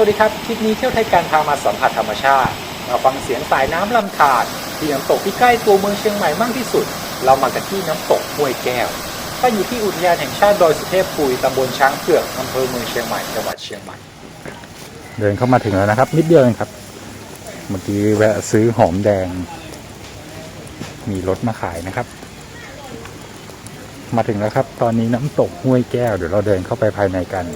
สวัสดีครับ คลิปนี้เที่ยวไทยการพามาสัมผัสธรรมชาติ มาฟังเสียงสายน้ำลำธารที่น้ำตกที่ใกล้ตัวเมืองเชียงใหม่มากที่สุด เรามากันที่น้ำตกห้วยแก้วตั้งอยู่ที่อุทยานแห่งชาติดอยสุเทพปุยตำบลช้างเผือกอำเภอเมืองเชียงใหม่จังหวัดเชียงใหม่ เดินเข้ามาถึงแล้วนะครับ นิดเดียวเองครับ เมื่อกี้แวะซื้อหอมแดง มีรถมาขายนะครับ มาถึงแล้วครับ ตอนนี้น้ำตกห้วยแก้วเดี๋ยวเราเดินเข้าไปภายในกัน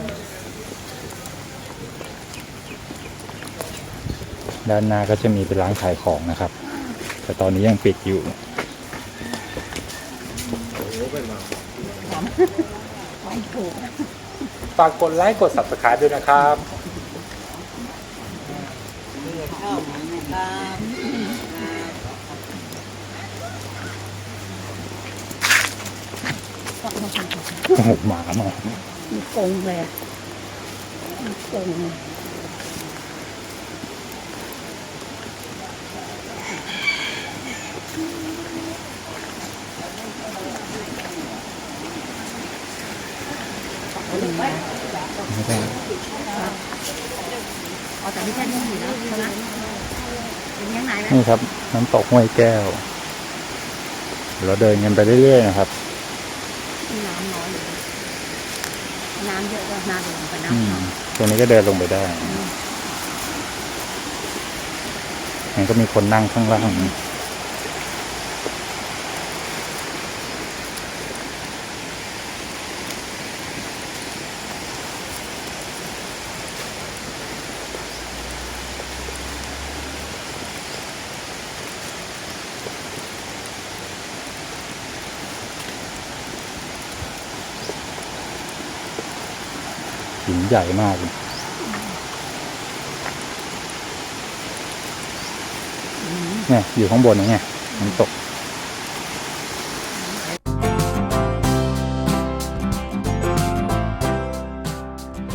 ด้านหน้าก็จะมีเป็นร้านขายของนะครับ แต่ตอนนี้ยังปิดอยู่ฝากกดไลค์กด subscribe ด้วยนะครับโอ้โหหมามามีกงเลยอะมีกง ไม่ได้อ๋อแต่ไม่ใช่นี่อยู่แล้วใช่ไหมเป็นยังไงนะนี่ครับ น้ำตกห้วยแก้วเดี๋ยวเราเดินกันไปเรื่อยๆนะครับ น้ำน้อยอยู่น้ำเยอะก็น่าเดินกว่าอืมน้ำน้อยตรงนี้ก็เดินลงไปได้มันก็มีคนนั่งข้างล่าง หินใหญ่มากเลยเนี่ยอยู่ข้างบนนะเนี่ยน้ำตก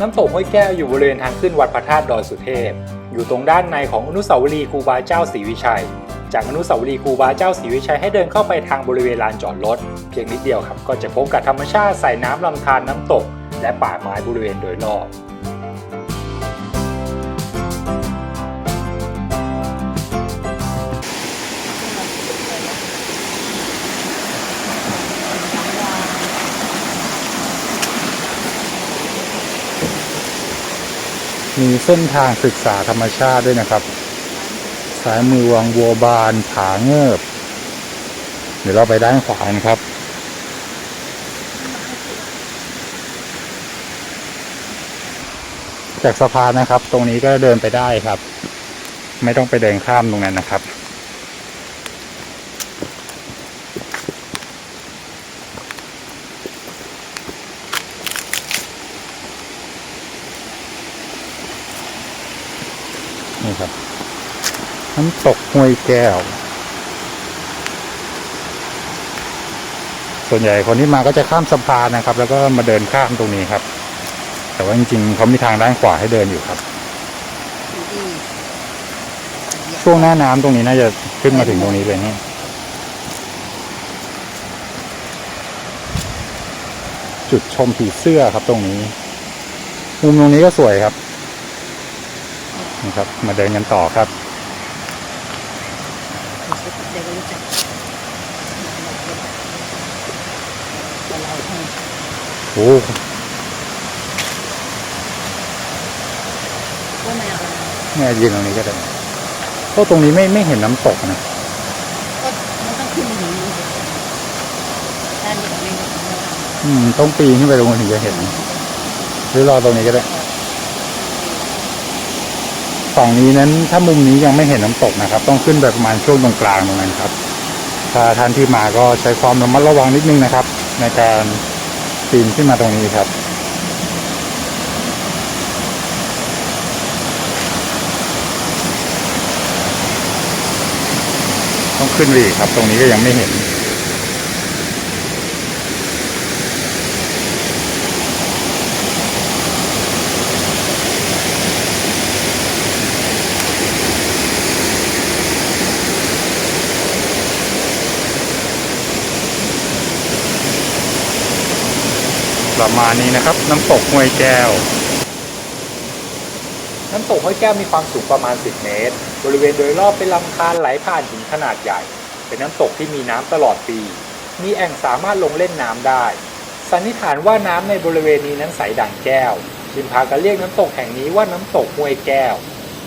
น้ำตกห้วยแก้วอยู่บริเวณทางขึ้นวัดพระธาตุดอยสุเทพ อยู่ตรงด้านในของอนุสาวรีย์ครูบาเจ้าศรีวิชัย จากอนุสาวรีย์ครูบาเจ้าศรีวิชัยให้เดินเข้าไปทางบริเวณลานจอดรถ เพียงนิดเดียวครับก็จะพบกับธรรมชาติใส่น้ำลำธารน้ำตก และป่าไม้บริเวณโดยรอบมีเส้นทางศึกษาธรรมชาติด้วยนะครับ สายมือวังบัวบานผาเงิบเดี๋ยวเราไปด้านขวานะครับ จากสะพานนะครับ ตรงนี้ก็เดินไปได้ครับ ไม่ต้องไปเดินข้ามตรงนั้นนะครับ นี่ครับ น้ำตกห้วยแก้ว ส่วนใหญ่คนที่มาก็จะข้ามสะพานนะครับ แล้วก็มาเดินข้ามตรงนี้ครับ แต่ว่าจริงๆเขามีทางด้านขวาให้เดินอยู่ครับที่ช่วงหน้าน้ำตรงนี้น่าจะขึ้นมาถึงตรงนี้เลยนี่จุดชมผีเสื้อครับตรงนี้ มุมตรงนี้ก็สวยครับนี่ครับ มาเดินกันต่อครับ เด็กก็รู้จักแต่เราให้โอ้ ก็ไม่ เอาอะไรเนี่ยยืนตรงนี้ก็ได้เพราะตรงนี้ไม่ไม่เห็นน้ำตกนะก็มันต้องขึ้นมาถึงนี้ด้านนี้ก็ไม่เห็นเลยอืมต้องปีนขึ้นไปตรงนู้นถึงจะเห็น หรือรอตรงนี้ก็ได้ฝั่งนี้นั้นถ้ามุมนี้ยังไม่เห็นน้ำตกนะครับ ต้องขึ้นไปประมาณช่วงตรงกลางตรงนั้นครับ ถ้าท่านที่มาก็ใช้ความระมัดระวังนิดนึงนะครับ ในการปีนขึ้นมาตรงนี้ครับ ต้อง ขึ้นไปอีกครับ ตรงนี้ก็ยังไม่เห็น ประมาณนี้นะครับ น้ำตกห้วยแก้ว น้น้ำตกห้วยแก้วมีความสูงประมาณ 10 เมตร บริเวณโดยรอบเป็นลำธารไหลผ่านหินขนาดใหญ่ เป็นน้ำตกที่มีน้ำตลอดปี มีแอ่งสามารถลงเล่นน้ำได้ สันนิษฐานว่าน้ำในบริเวณนี้นั้นใสดังแก้ว จึงพากันเรียกน้ำตกแห่งนี้ว่าน้ำตกห้วยแก้ว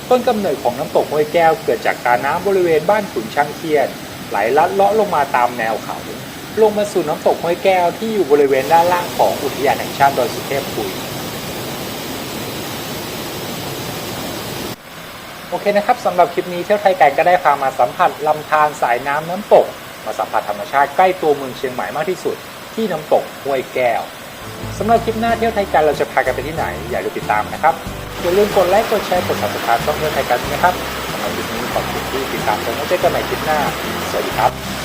ต้นกำเนิดของน้ำตกห้วยแก้ว เกิดจากการน้ำบริเวณบ้านขุนช่างเทียน ไหลลัดเลาะลงมาตามแนวเขาลงมาสู่น้ำตกห้วยแก้วที่อยู่บริเวณด้านล่างของอุทยานแห่งชาติดอยสุเทพคุย โอเคนะครับสำหรับคลิปนี้เที่ยวไทยไก่ก็ได้พามาสัมผัสลำธารสายน้ำน้ำตก มาสัมผัสธรรมชาติใกล้ตัวเมืองเชียงใหม่มากที่สุด ที่น้ำตกห้วยแก้วสำหรับคลิปหน้าเที่ยวไทยกันเราจะพากันไปที่ไหน อย่าลืมติดตามนะครับอย่าลืมกดไลค์กดแชร์กด subscribe ช่องเที่ยวไทยกันด้วยนะครับสำหรับคลิปนี้ขอบคุณที่ติดตามชมแล้วเจอกันใหม่คลิปหน้าสวัสดีครับ